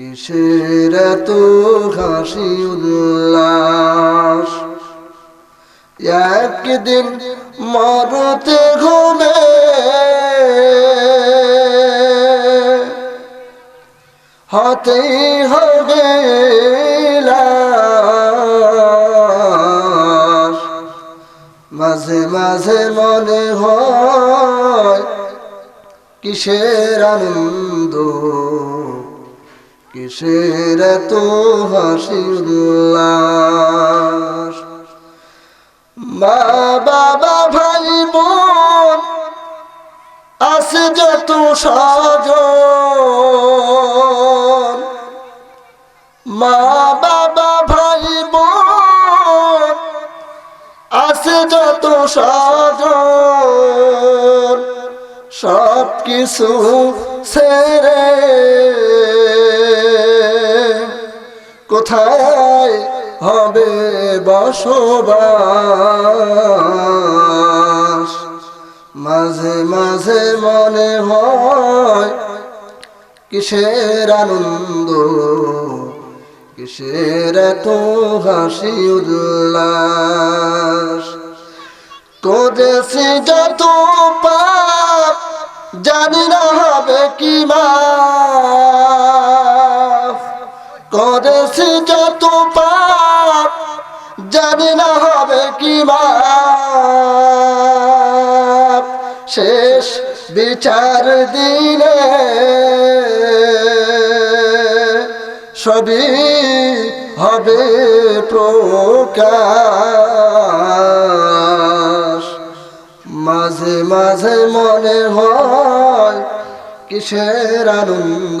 কিসের এত হাসি উল্লাস? একদিন মরতে ঘুমে হতেই হবে মাঝে মাঝে মনে হয় কিসের আনন্দ? কিসের এত হাসি মা, বাবা, ভাই, বোন, আছে যত সাজন মা, বাবা, ভাই, বোন, আছে যত সাজন সব কিছু ছেড়ে কোথায় হবে বসবাস? মাঝে মাঝে মনে হয় কিসের আনন্দ, কিসের এত হাসি উল্লাস? করেছি যত পাপ, জানি না হবে কি মাপ। করেছি যত পাপ, জানি না হবে কি মাপ। শেষ বিচার দিলে সবই হবে প্রকাশ। মাঝে মাঝে মনে হয় কিসের আনন্দ?